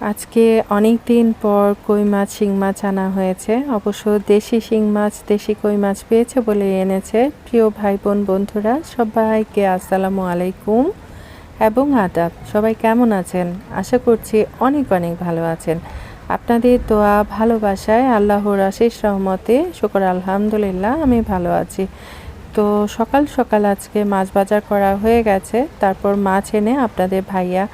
আজকে অনেক দিন পর কই মাছ, শিং মাছ আনা হয়েছে। অবশ্য দেশি শিং মাছ, দেশি কই মাছ পেয়েছে বলে এনেছে। প্রিয় ভাই বোন বন্ধুরা, সবাইকে আসসালামু আলাইকুম এবং আদাব। সবাই কেমন আছেন? আশা করছি অনেক অনেক ভালো আছেন। আপনাদের দোয়া, ভালোবাসায় আল্লাহর আশিস রহমতে শুকর আলহামদুলিল্লাহ, আমি ভালো আছি। তো সকাল সকাল আজকে মাছ বাজার করা হয়ে গেছে। তারপর মাছ এনে আপনাদের ভাইয়া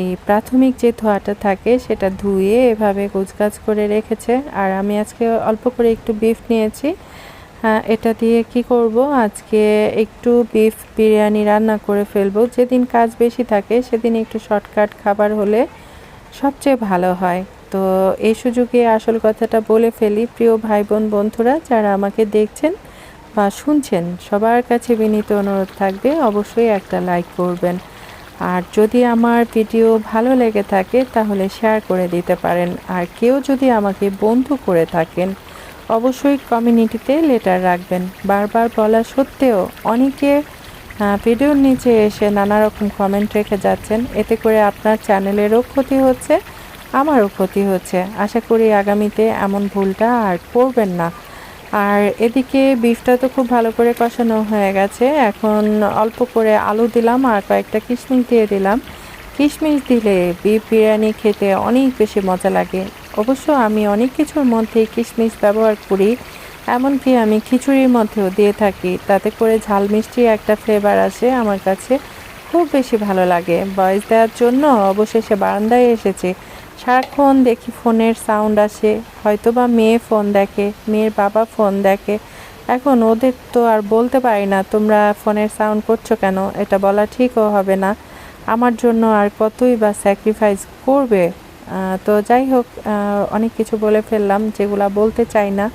এই প্রাথমিক যে ধোয়াটা থাকে সেটা ধুয়ে এভাবে গোছগাছ করে রেখেছে। আর আমি আজকে অল্প করে একটু বিফ নিয়েছি। হ্যাঁ এটা দিয়ে কি করব? আজকে একটু বিফ বিরিয়ানি রান্না করে ফেলব। যেদিন কাজ বেশি থাকে সেদিন একটু শর্টকাট খাবার হলে সবচেয়ে ভালো হয়। তো এই সুযোগে আসল কথাটা বলে ফেলি, প্রিয় ভাই বোন বন্ধুরা, যারা আমাকে দেখছেন বা শুনছেন, সবার কাছে বিনীত অনুরোধ থাকবে, অবশ্যই একটা লাইক করবেন। আর যদি আমার ভিডিও ভালো লেগে থাকে, তাহলে শেয়ার করে দিতে পারেন। আর কেউ যদি আমাকে বন্ধু করে থাকেন, অবশ্যই কমিউনিটিতে লেটার রাখবেন। বারবার বলা সত্ত্বেও অনেকে ভিডিওর নিচে এসে নানা রকম কমেন্ট রেখে যাচ্ছেন। এতে করে আপনার চ্যানেলেরও ক্ষতি হচ্ছে, আমারও ক্ষতি হচ্ছে। আশা করি আগামীতে এমন ভুলটা আর করবেন না। আর এদিকে বিফটা তো খুব ভালো করে কষানো হয়ে গেছে। এখন অল্প করে আলু দিলাম আর কয়েকটা কিশমিশ দিয়ে দিলাম। কিশমিশ দিলে বিফ বিরিয়ানি খেতে অনেক বেশি মজা লাগে। অবশ্য আমি অনেক কিছুর মধ্যেই কিশমিশ ব্যবহার করি, এমনকি আমি খিচুড়ির মধ্যেও দিয়ে থাকি। তাতে করে ঝাল মিষ্টি একটা ফ্লেভার আসে আমার কাছে। খুব বেশি ভালো লাগে। বয়স দেওয়ার জন্য অবশেষে বারান্দায় এসেছে। সারাক্ষণ দেখি ফোনের সাউন্ড আসে হয়তো বা মেয়ে ফোন দেখে মেয়ের বাবা ফোন দেখে। এখন ওদের তো আর বলতে পারি না তোমরা ফোনের সাউন্ড করছ কেন? এটা বলা ঠিকও হবে না। আমার জন্য আর কতই বা স্যাক্রিফাইস করবে? তো যাই হোক অনেক কিছু বলে ফেললাম যেগুলা বলতে চাই না।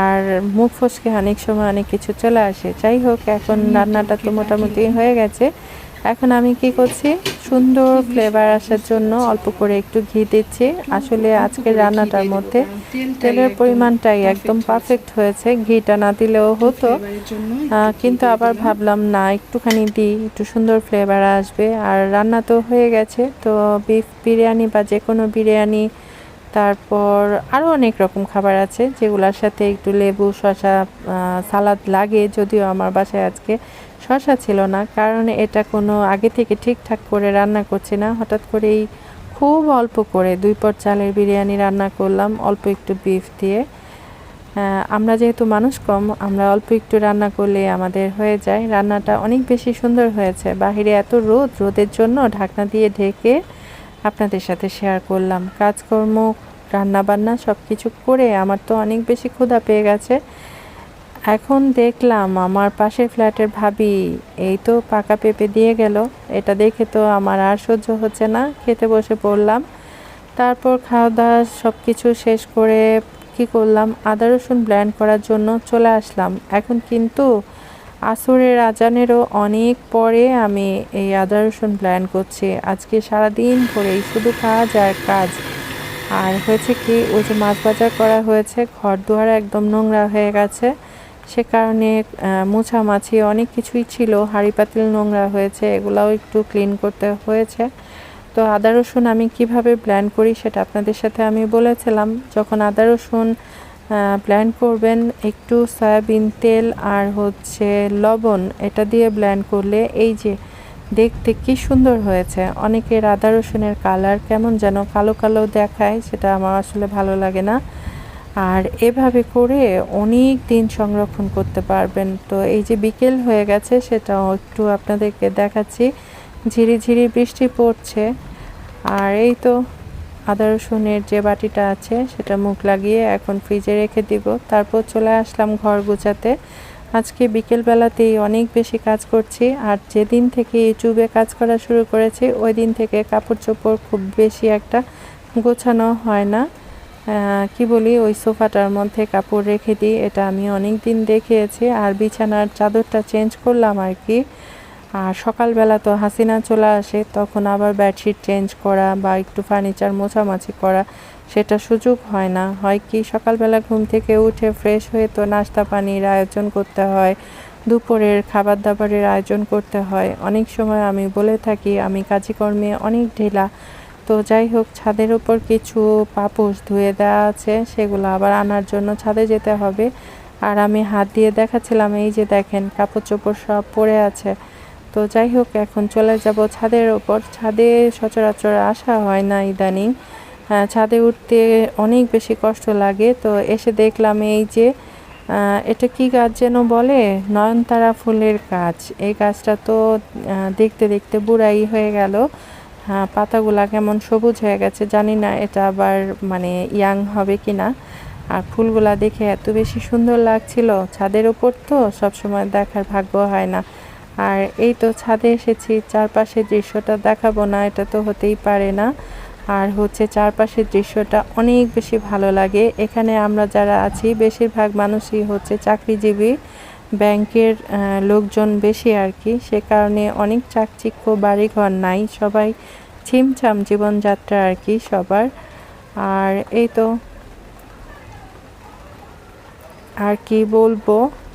আর মুখ ফসকে অনেক সময় অনেক কিছু চলে আসে। যাই হোক এখন রান্নাটা তো মোটামুটি হয়ে গেছে। এখন আমি কি করছি? সুন্দর ফ্লেভার আসার জন্য অল্প করে একটু ঘি দিচ্ছি। আসলে আজকের রান্নাটার মধ্যে তেলের পরিমাণটাই একদম পারফেক্ট হয়েছে। ঘিটা না দিলেও হতো। কিন্তু আবার ভাবলাম, না, একটুখানি দিই, একটু সুন্দর ফ্লেভার আসবে। আর রান্না তো হয়ে গেছে। তো বিফ বিরিয়ানি বা যে কোনো বিরিয়ানি, তারপর আরও অনেক রকম খাবার আছে যেগুলোর সাথে একটু লেবু শশা সালাদ লাগে। যদিও আমার বাসায় আজকে শশা ছিল না, কারণ এটা কোনো আগে থেকে ঠিকঠাক করে রান্না করছি না। হঠাৎ করেই খুব অল্প করে দুই পট চালের বিরিয়ানি রান্না করলাম, অল্প একটু বিফ দিয়ে। আমরা যেহেতু মানুষ কম, আমরা অল্প একটু রান্না করলে আমাদের হয়ে যায়। রান্নাটা অনেক বেশি সুন্দর হয়েছে। বাহিরে এত রোদ, রোদের জন্য ঢাকনা দিয়ে ঢেকে আপনাদের সাথে শেয়ার করলাম। কাজকর্ম, রান্নাবান্না সব কিছু করে আমার তো অনেক বেশি ক্ষুধা পেয়ে গেছে। এখন দেখলাম আমার পাশের ফ্ল্যাটের ভাবি এই তো পাকা পেঁপে দিয়ে গেল। এটা দেখে তো আমার আর সহ্য হচ্ছে না। খেতে বসে পড়লাম। তারপর খাওয়া দাওয়া সব কিছু শেষ করে কি করলাম? আদা রসুন ব্ল্যান্ড করার জন্য চলে আসলাম। এখন কিন্তু আসরের আজানেরও অনেক পরে আমি এই আদা রসুন ব্ল্যান্ড করছি। আজকে সারাদিন ধরেই শুধু কাজ আর কাজ। আর হয়েছে কি, ওই যে মাছ বাজার করা হয়েছে, ঘর দুয়ার একদম নোংরা হয়ে গেছে। সে কারণে মোছামাছি অনেক কিছুই ছিল। হাঁড়ি পাতিল নোংরা হয়েছে, এগুলাও একটু ক্লিন করতে হয়েছে। তো আদা রসুন আমি কীভাবে ব্ল্যান্ড করি সেটা আপনাদের সাথে আমি বলেছিলাম। যখন আদা রসুন ব্ল্যান্ড করবেন, একটু সয়াবিন তেল আর হচ্ছে লবণ, এটা দিয়ে ব্ল্যান্ড করলে এই যে দেখতে কি সুন্দর হয়েছে। অনেকের আদা রসুনের কালার কেমন যেন কালো কালো দেখায়, সেটা আমার আসলে ভালো লাগে না। আর এভাবে করে অনেক দিন সংরক্ষণ করতে পারবেন। তো এই যে বিকেল হয়ে গেছে, সেটাও একটু আপনাদেরকে দেখাচ্ছি। ঝিরি ঝিরি বৃষ্টি পড়ছে। আর এই তো আদা রসুনের যে বাটিটা আছে, সেটা মুখ লাগিয়ে এখন ফ্রিজে রেখে দিব। তারপর চলে আসলাম ঘর গুছাতে। আজকে বিকেলবেলাতেই অনেক বেশি কাজ করছি। আর যেদিন থেকে ইউটিউবে কাজ করা শুরু করেছি, ওই দিন থেকে কাপড় চোপড় খুব বেশি একটা গোছানো হয় না। কি বলি, ওই সোফাটার মধ্যে কাপড় রেখে দিই, এটা আমি অনেক দিন দেখিয়েছি। আর বিছানার চাদরটা চেঞ্জ করলাম আর কি। আর সকালবেলা তো হাসিনা চলে আসে, তখন আবার বেডশিট চেঞ্জ করা বা একটু ফার্নিচার মোছামাছি করা, সেটা সুযোগ হয় না। হয় কি, সকালবেলা ঘুম থেকে উঠে ফ্রেশ হয়ে তো নাস্তা পানির আয়োজন করতে হয়, দুপুরের খাবার দাবারের আয়োজন করতে হয়। অনেক সময় আমি বলে থাকি, আমি কাজকর্মে অনেক ঢিলা তো যাই হোক, ছাদের উপর কিছু পাপোশ ধুয়ে দেওয়া আছে, সেগুলো আবার আনার জন্য ছাদে যেতে হবে। আর আমি হাত দিয়ে দেখাচ্ছিলাম, এই যে দেখেন কাপড় চোপড় সব পড়ে আছে। তো যাই হোক, এখন চলে যাব ছাদের ওপর ছাদে সচরাচর আসা হয় না ইদানিং। ছাদে উঠতে অনেক বেশি কষ্ট লাগে। তো এসে দেখলাম এই যে এটা কি গাছ যেন বলে? নয়নতারা ফুলের গাছ। এই গাছটা তো দেখতে দেখতে বুড়াই হয়ে গেল। হ্যাঁ পাতাগুলা কেমন সবুজ হয়ে গেছে, জানি না এটা আবার মানে ইয়াং হবে কি না আর ফুলগুলা দেখে এত বেশি সুন্দর লাগছিল, ছাদের ওপর তো সবসময় দেখার ভাগ্য হয় না। আর এই তো ছাদে এসেছি, চারপাশের দৃশ্যটা দেখাবো না, এটা তো হতেই পারে না। আর হচ্ছে চারপাশের দৃশ্যটা অনেক বেশি ভালো লাগে। এখানে আমরা যারা আছি, বেশিরভাগ মানুষই হচ্ছে চাকরিজীবী। ব্যাংকের লোকজন বেশি আর কি। সে কারণে অনেক চাকচিক্য, বাড়িঘর নাই, সবাই ছিমছাম জীবনযাত্রা আর কি সবার। আর এই তো। আর কি বলব?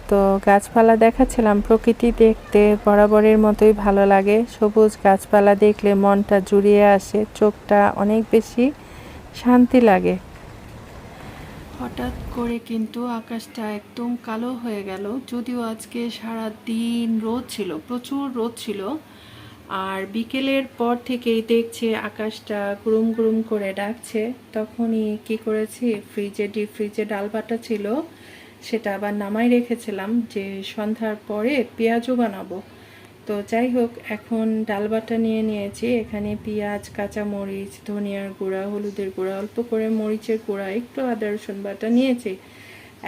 তো গাছপালা দেখাচ্ছিলাম, প্রকৃতি দেখতে বরাবরের মতোই ভালো লাগে। সবুজ গাছপালা দেখলে মনটা জুড়িয়ে আসে, চোখটা অনেক বেশি শান্তি লাগে। হঠাৎ করে কিন্তু আকাশটা একদম কালো হয়ে গেল। যদিও আজকে সারা দিন রোদ ছিল, প্রচুর রোদ ছিল। আর বিকেলের পর থেকেই দেখছে আকাশটা গুরুম গুরুম করে ডাকছে। তখনই কি করেছি? ফ্রিজে, ডিপ ফ্রিজে ডাল বাটা ছিল। সেটা আবার নামাই রেখেছিলাম যে সন্ধ্যার পরে পেঁয়াজও বানাবো। তো যাই হোক, এখন ডাল বাটা নিয়ে নিয়েছি। এখানে পেঁয়াজ, কাঁচামরিচ, ধনিয়ার গুঁড়া, হলুদের গুঁড়া, অল্প করে মরিচের গুঁড়া, একটু আদা, রসুন বাটা নিয়েছি।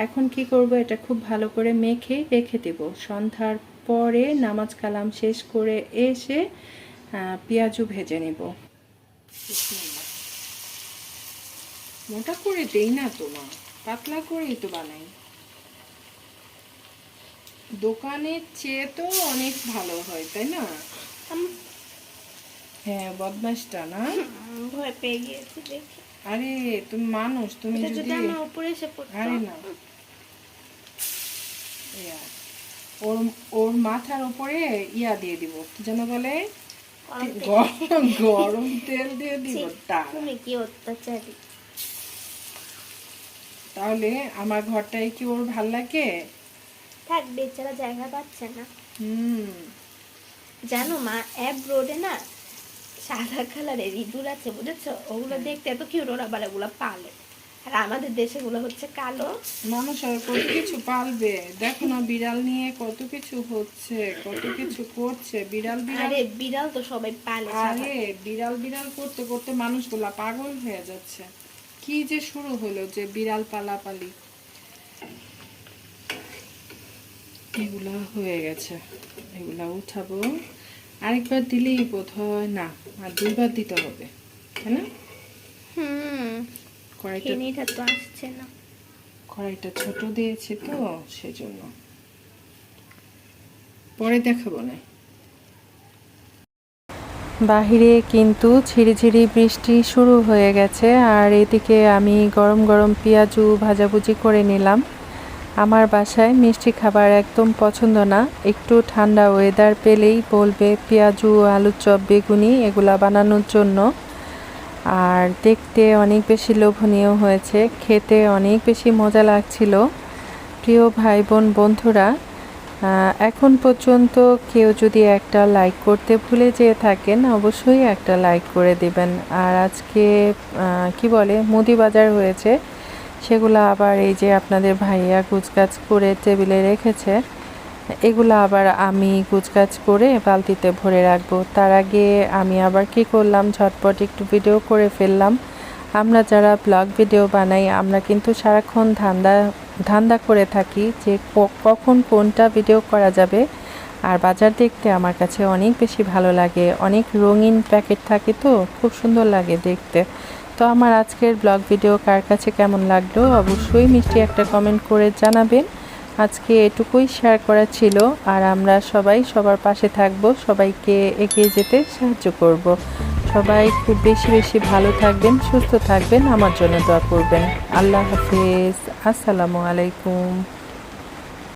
এখন কি করব, এটা খুব ভালো করে মেখে রেখে দেব। সন্ধ্যার পরে নামাজ কালাম শেষ করে এসে পেঁয়াজও ভেজে নেব। মোটা করে দেই না তোমা পাতলা করেই তো বানাই। দোকানের চেয়ে তো অনেক ভালো হয় তাই না? হ্যাঁ বদমাসটা না? ভয় পেয়ে গিয়েছি দেখে। আরে তুমি মানুষ তুমি যদি আমার উপরে এসে পড়তো। আরে না। ওর ওর মাথার উপরে ইয়া দিয়ে দিব কি যেন বলে? গরম তেল। গরম গরম তেল দিয়ে দিব তা তুমি কি অত্যাচারী? তাহলে আমার ঘরটায় কি ওর ভালো লাগে? থাক বেচারা জায়গা পাচ্ছে না। হুম। জানো মা অ্যাপ রোডে না সাদা কালারের ইঁদুর আছে বুঝেছ? ওগুলো দেখতে এত কিউট ওরা আবার ওগুলো পালে। আর আমাদের দেশে গুলো হচ্ছে কালো। মানুষ আর কত কিছু পালবে? দেখো না বিড়াল নিয়ে কত কিছু হচ্ছে কত কিছু করছে। বিড়াল বিড়াল। আরে বিড়াল তো সবাই পালে আরে বিড়াল বিড়াল করতে করতে মানুষগুলা পাগল হয়ে যাচ্ছে। কি যে শুরু হলো যে বিড়াল পালাপালি। এগুলা হয়ে গেছে। এগুলা উঠাবো। আরেকবার দিলেই বোধ হয় না আর দুইবার দিতে হবে তাই না? কড়াইটা তো আসছে না। কড়াইটা ছোট দিয়েছি তো সেজন্য। পরে দেখাবো না। বাহিরে কিন্তু ঝিরিঝিরি বৃষ্টি শুরু হয়ে গেছে আর এদিকে আমি গরম গরম পেঁয়াজু ভাজাভুজি করে নিলাম। আমার বাসায় মিষ্টি খাবার একদম পছন্দ না। একটু ঠান্ডা ওয়েদার পেলেই বলবে, পেঁয়াজু, আলুর চপ, বেগুনি, এগুলা বানানোর জন্য। আর দেখতে অনেক বেশি লোভনীয় হয়েছে। খেতে অনেক বেশি মজা লাগছিল। প্রিয় ভাই বোন বন্ধুরা এখন পর্যন্ত কেউ যদি একটা লাইক করতে ভুলে যেয়ে থাকেন, অবশ্যই একটা লাইক করে দেবেন। আর আজকে কি বলে মুদি বাজার হয়েছে। সেগুলো আবার এই যে আপনাদের ভাইয়া গুছগাছ করে টেবিলে রেখেছে, এগুলো আবার আমি গুছগাছ করে বালতিতে ভরে রাখব। তার আগে আমি আবার কি করলাম? ঝটপট একটু ভিডিও করে ফেললাম। আমরা যারা ব্লগ ভিডিও বানাই, আমরা কিন্তু সারাক্ষণ ধান্দা ধান্দা করে থাকি যে কখন কোনটা ভিডিও করা যাবে। আর বাজার দেখতে আমার কাছে অনেক বেশি ভালো লাগে। অনেক রঙিন প্যাকেট থাকে তো, খুব সুন্দর লাগে দেখতে। তো আমার আজকের ব্লগ ভিডিও কার কাছে কেমন লাগল অবশ্যই মিষ্টি একটা কমেন্ট করে জানাবেন। আজকে এটুকুই শেয়ার করা ছিল আর আমরা সবাই সবার পাশে থাকব, সবাইকে এগিয়ে যেতে সাহায্য করব। সবাই খুব বেশি বেশি ভালো থাকবেন, সুস্থ থাকবেন, আমার জন্য দোয়া করবেন। আল্লাহ হাফিজ, আসসালামু আলাইকুম।